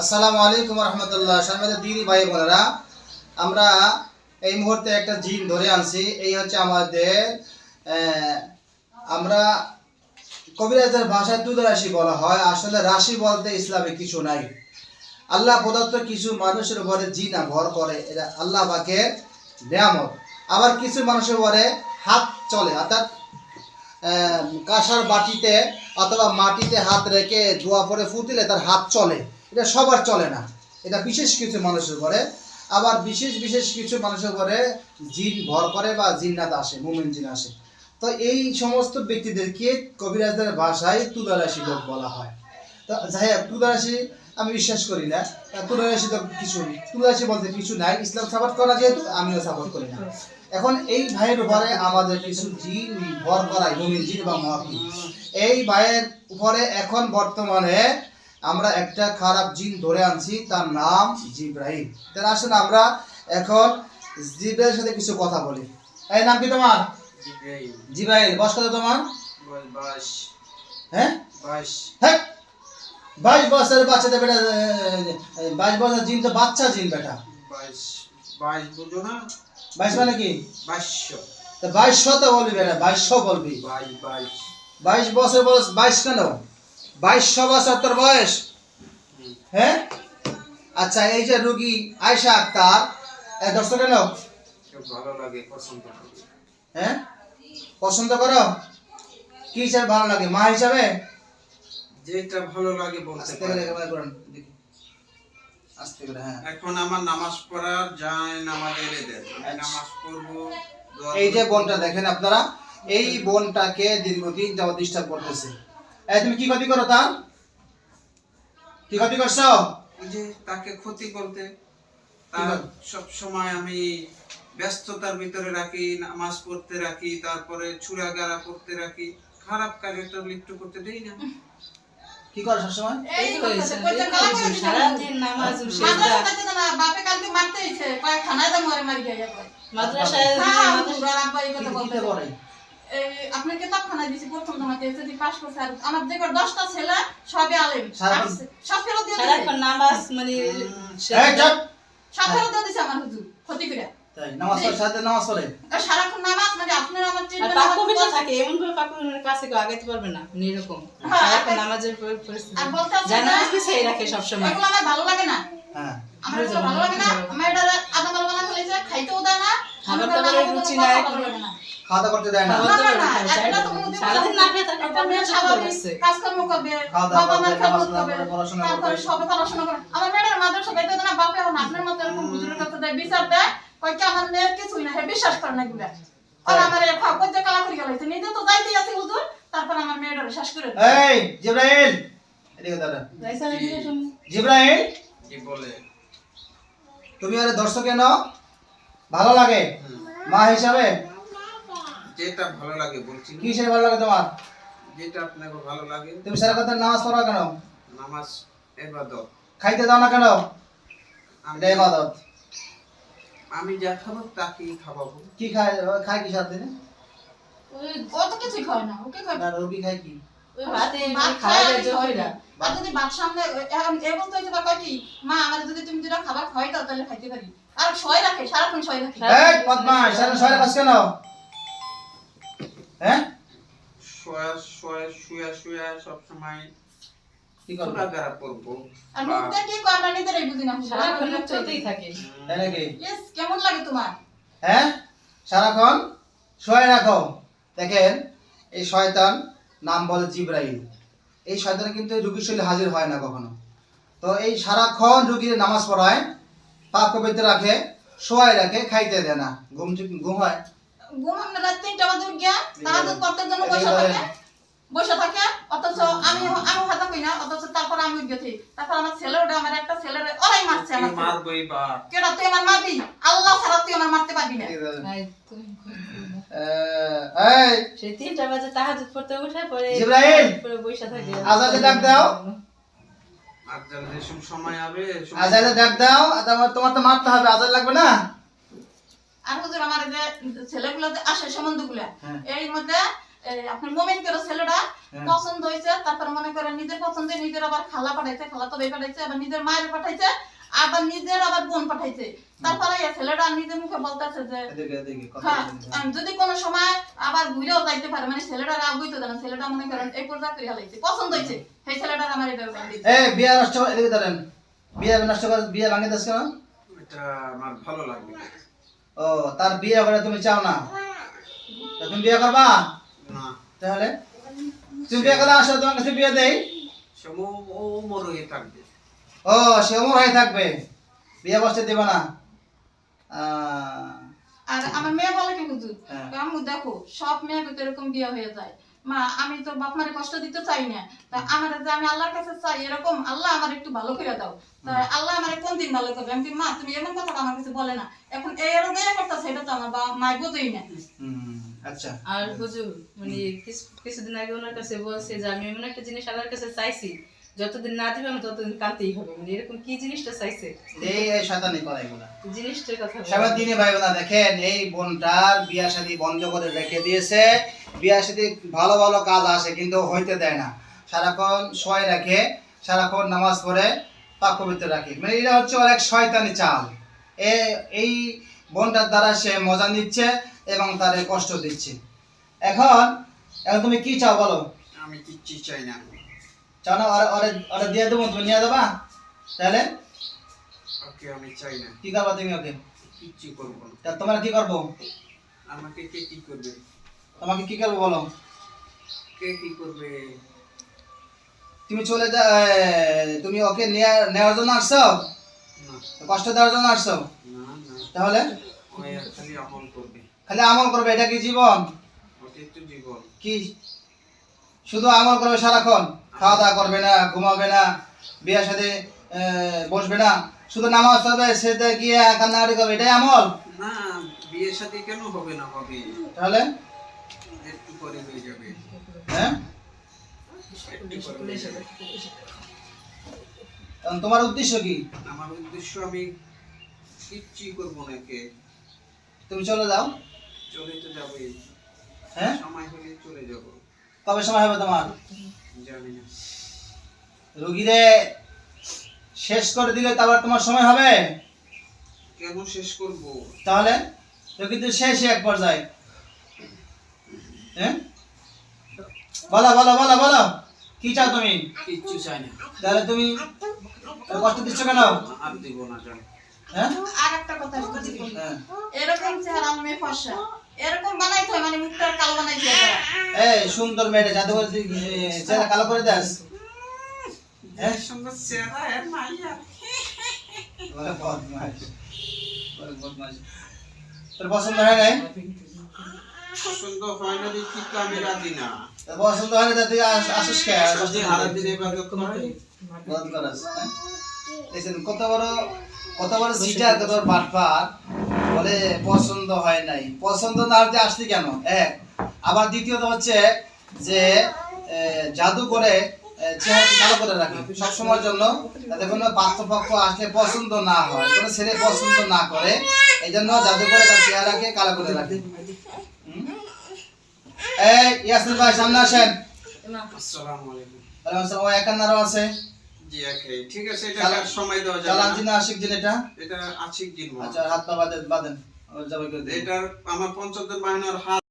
আসসালামু আলাইকুম রহমতুল্লাহ। সম্মানিত দিদি ভাই বোনেরা, আমরা এই মুহূর্তে একটা জিন ধরে আনছি। এই হচ্ছে আমাদের আমরা কবিরাজের ভাষায় তুদ রাশি বলা হয়। আসলে রাশি বলতে ইসলামে কিছু নাই। আল্লাহ প্রদত্ত কিছু মানুষের উপরে জিনা ভর করে। এটা আল্লাহ বাকে নিয়ামত। আবার কিছু মানুষের উপরে হাত চলে। অর্থাৎ কাঁসার বাটিতে অথবা মাটিতে হাত রেখে ধোয়া পরে ফুটিলে তার হাত চলে। এটা সবার চলে না। এটা বিশেষ কিছু মানুষের ঘরে আবার বিশেষ বিশেষ কিছু মানুষের ঘরে জিন ভর করে বা জিন্নাত আসে, মুমিন জিন আসে। তো এই সমস্ত ব্যক্তিদেরকে কবিরাজদের ভাষায় তুদারাশি লোক বলা হয়। তো যাই হোক, তুলারাশি আমি বিশ্বাস করি না। তুলারাশি তো কিছু তুলারাশি বলতে কিছু নাই। ইসলাম সাপোর্ট করা যেহেতু, আমিও সাপোর্ট করি না। এখন এই ভাইয়ের উপরে আমাদের কিছু জিন ভর করাই মুমিন জিন বা মহাকি এই ভাইয়ের উপরে এখন বর্তমানে আমরা একটা খারাপ জিন ধরে আনছি তার নাম জিব্রাহিম। তাহলে আসুন আমরা এখন জিব্রাহিমের সাথে কিছু কথা বলি। এই নাম কি তোমার? জিব্রাহিম। বয়স কত তোমার? বাইশ। হ্যাঁ? বাইশ। হ্যাঁ? বাইশ বছরের বাচ্চাদের বেটা বাইশ বছরের জিন তো বাচ্চা জিন বেটা। বাইশ বাইশ বুঝো না? বাইশ মানে কি? বাইশশো। তো বাইশশো তো বলবি বেটা বাইশশো বলবি। বাইশ বাইশ। বাইশ বছর বয়স বাইশ কেন? বাইশশো বছর তোর বয়স? হ্যাঁ? আচ্ছা এই যে রুগী আয়সা আক্তার দর্শক কেন? ভালো লাগে পছন্দ হ্যাঁ? পছন্দ করো? কি হিসাবে ভালো লাগে মা হিসাবে? যেটা ভালো লাগে বলতে। হ্যাঁ। এখন আমার নামাজ পড়ার যায় নামাজ এনে দেন। নামাজ পড়ব এই যে। বোনটা দেখেন আপনারা এই বোনটাকে দীর্ঘদিন যাবত ডিস্টার্ব করতেছে। এই তুমি কি ক্ষতি করো তার? কি ক্ষতি করছ? যে তাকে ক্ষতি করতে তার সব সময় আমি ব্যস্ততার ভিতরে রাখি নামাজ পড়তে রাখি তারপরে ছুড়াগাড়া করতে রাখি। খারাপ কাজে তো লিপ্ত করতে দেই না। কি করো সবসময়? মাদ্রাসায় হ্যাঁ, মাদ্রাসায়- হুজুর, আর আব্বা এই কথা কি- বলতে কিতে করে এই আপনার কিতাব খানা দিছি প্রথম তোমাকে এসএসসি পাস করছে আর আমার দেখো 10টা ছেলে সবে আলেম। সব ফেরত দিয়ে দিছে। সারাক্ষণ নামাজ মানে চুপ। সব ফেরত দিয়ে দিছে আমার হুজুর ক্ষতি করে। তাই নামাজ সাথে নামাজ পড়ে। আর সারাক্ষণ নামাজ মানে আপনার আমার আর চিন্তা পাপ্পু থাকে এমন ভাবে পাপ্পুর কাছে কেউ আগাইতে পারবে না এরকম। হ্যাঁ, সারাক্ষণ নামাজের পরিস্থিতি। আর বলতে আছে জানা না- বিছাই রাখে এগুলো আমার ভালো লাগে না। হ্যাঁ। আমার ভালো লাগে না। আমার এটা আদা মাল বানা খাইতেও দেয় না খাবার দাবারের রুচি নাই, ভালো না। খাওয়া দাওয়া করতে দেয় না। তুমি আরে দর্শক কেন ভালো লাগে। মা হিসাবে যেটা ভালো লাগে বলছি কি হিসেবে ভালো লাগে তোমার? যেটা আপনাকে ভালো লাগে। তুমি সারা কথা নামাজ পড়ো কেন? নামাজ এবাদত। খাইতে দাও না কেন? আমি ইবাদত আমি যা খাব তাকেই খাওয়াবো। কি খায় খায় কি দিনে ওই- ও তো কিছুই খায় না, ওকে খায়। না রুগী খায় কি? ওই ভাতে ভাত খায়। না। আর যদি ভাত সামনে এখন এ হইতে পারে, কি, মা আমার যদি তুমি যেটা খাবার খাওয়াই দাও তাহলে খাইতে পারি। আর শয় রাখে সারাক্ষণ শয় রাখে। এই পদ্মাস সারা ছয় কাজ কেন? হ্যাঁ? শোয়া শোয়া শুয়া শুয়া সবসময় কি করবে? ছোটাগাড়া করব আর মুখ কি কয় আমরা নিজেরাই বুঝি না সারাক্ষণ চলতেই থাকে। তাই নাকি? ইয়েস কেমন লাগে তোমার? হ্যাঁ? সারাক্ষণ শোয় রাখো। দেখেন এই শয়তান নাম বলে জিব্রাইল। এই শয়তান কিন্তু রুগীর শরীরে হাজির হয় না কখনো। তো এই সারাক্ষণ রুগীর নামাজ পড়ায় পাক পবিত্র রাখে শোয়াই রাখে খাইতে দেয় না। ঘুম ঘুম হয়। রাত তিনটা বাজে গিয়া তাহাজুদ করতে জন্য বসে থাকে বসে থাকে অথচ আমি আমি হাতা কই না অথচ তারপর আমি গেছি তারপর আমার ছেলে ওটা আমার একটা ছেলের ওরাই মারছে আমার বা। কেডা তুই আমার মারবি? আল্লাহ ছাড়া তুই আমার মারতে পারবি না। এই তুমি কই বলবা? আহ, এই। সেই তিনটা বাজে তাহাজুদ পড়তে উঠে পরে জিব্রাইল! পরে বইসা থাকে। আজাদে ডাক দাও। সময় হবে ডাক তোমার তো মারতে হবে আজাদ লাগবে না? আর হুজুর আমার যে ছেলেগুলো যে আসে সম্বন্ধগুলো হ্যাঁ। এর মধ্যে আপনার মোমেন করে ছেলেটা হ্যাঁ। পছন্দ হয়েছে তারপরে মনে করেন নিজের পছন্দে নিজের আবার খালা পাঠাইছে খালা তো ভাই পাঠাইছে আবার নিজের মায়ের পাঠাইছে আবার নিজের আবার বোন পাঠাইছে তারপরে এই ছেলেটা নিজের মুখে বলতেছে যে হ্যাঁ, যদি কোনো সময় আবার ঘুরেও যাইতে পারে মানে ছেলেটা রাগ হইতো না ছেলেটা মনে করেন এই পর্যায়ে করে হালাইছে পছন্দ হয়েছে সেই ছেলেটার আমার এটা এই বিয়ে নষ্ট এদিকে ধরেন বিয়ে নষ্ট করে বিয়ে ভাঙে দিস কেন এটা আমার ভালো লাগবে না। ও তার বিয়ে করে তুমি চাও না? তা তুমি বিয়ে করবা? না। তাহলে? তুমি বিয়ে করে আসো তোমার কাছে বিয়ে দেই? মর হয়ে থাকবে। ও সে অমর হয়ে থাকবে? বিয়ে বসতে দেবে না? আহ, আর আমার মেয়ে বলে কি হুজুর। দেখো সব মেয়ে তো এরকম বিয়ে হয়ে যায়। মা আমি তো বাপ মারে কষ্ট দিতে চাই না। তা আমার যে আমি আল্লাহর কাছে চাই এরকম আল্লাহ আমার একটু ভালো করে দাও। তা আল্লাহ আমার কোন দিন ভালো করবে? আমি মা তুমি এমন কথা আমার কাছে বলে না। এখন এই এর দেয়া করতেছে এটা তো আমার বাবা মাই বোঝেই না। আচ্ছা। আর হুজুর মানে কিছু- কিছুদিন আগে ওনার কাছে বলছে যে আমি এমন একটা জিনিস আল্লাহর কাছে চাইছি যতদিন না দিবে আমি ততদিন কাঁদতেই হবে। মানে এরকম কি জিনিসটা চাইছে? এই এই শয়তানি করে এগুলা। জিনিসটার কথা। সবার দিনে ভাই বোনা দেখেন এই বোনটার বিয়া শাদী বন্ধ করে রেখে দিয়েছে। বিয়া শাদী ভালো ভালো কাজ আসে কিন্তু হইতে দেয় না। সারাক্ষণ শয় রাখে সারাক্ষণ নামাজ পড়ে পাক পবিত্র রাখে। মানে এটা হচ্ছে অনেক শয়তানি চাল। এ এই বোনটার দ্বারা সে মজা নিচ্ছে এবং তার কষ্ট দিচ্ছে। এখন এখন তুমি কি চাও বলো? আমি কিচ্ছু চাই না। চাও না ওরে দিয়ে দেবো তুমি নিয়ে দেবা তাহলে? ওকে আমি চাই না। কি করবা তুমি ওকে? কিচ্ছু করব না। তা তোমরা কি করব? আমাকে কে কি করবে? তোমাকে কি করব বলো? কে কি করবে? তুমি চলে যা তুমি ওকে নেয়া- নেওয়ার জন্য আসছো? না। কষ্ট দেওয়ার জন্য আসছো? না না। তাহলে? খালি আমল করবে। খালি আমল করবে এটা কি জীবন? জীবন। কি? শুধু আমল করবে সারাক্ষণ? খাওয়া দাওয়া করবে না ঘুমাবে না বিয়ের সাথে বসবে না শুধু নামাজ পড়বে সেটা গিয়ে কান্নাকাটি করবে এটাই আমল? না বিয়ে সাথে কেন হবে না হবে তাহলে? একটু পরে হয়ে যাবে। হ্যাঁ? তোমার উদ্দেশ্য কি? আমার উদ্দেশ্য আমি কিচ্ছু করব না কে তুমি চলে যাও। চলে তো যাবে। হ্যাঁ? সময় হলে চলে যাব। কবে সময় হবে তোমার? জানি না। রুগীরে শেষ করে দিলে তারপর তোমার সময় হবে? কেন শেষ করব? তাহলে? তো কিন্তু শেষই এক পর্যায়ে। হ্যাঁ? বলো বলো বলো বলো। কি চাও তুমি? কিচ্ছু চাই না। তাহলে তুমি কষ্ট দিচ্ছ কেন? আর দিব না জান হ্যাঁ? আর একটা কথা। হ্যাঁ। এরকম চেহারা মেয়ে ফর্সা। এরকম বানাইতে হয় মানে মুখটা কালো বানাইতে হয় এই সুন্দর মেয়েটা যাতে করে চেহারা কালো করে দেস। হ্যাঁ? চেহারা এর বলে। বলে বদমাইশ। তোর পছন্দ হয় নাই? পছন্দ হয় না দেখি তো আমি রাজি না পছন্দ হয় না তুই আস- আসিস কে? যদি হারা বন্ধ করাস হ্যাঁ? কত বড় কত বড় কত বড় বাটপার। বলে পছন্দ হয় নাই। পছন্দ না হতে আসলি কেন? এক। আবার দ্বিতীয়ত হচ্ছে যে জাদু করে এ, চেহারা কালো করে রাখে। সবসময়ের জন্য যাতে কোনো পাত্রপক্ষ আসলে পছন্দ না হয়। কোনো ছেলে পছন্দ না করে এই জন্য জাদু করে তার চেহারাকে কালো করে রাখে? এই ইয়াসিন ভাই সামনে আসেন আসসালামু আলাইকুম আসসালাম। ও একান্নারও আছে জি ঠিক আছে এটা সময় দেওয়া যাবে চালান দিন আশিক দিন এটা? এটা আশিক দিন আচ্ছা হাত পা বাঁধেন বাঁধেন। আমার এটার পঞ্চম দিন বাহিনীর হাত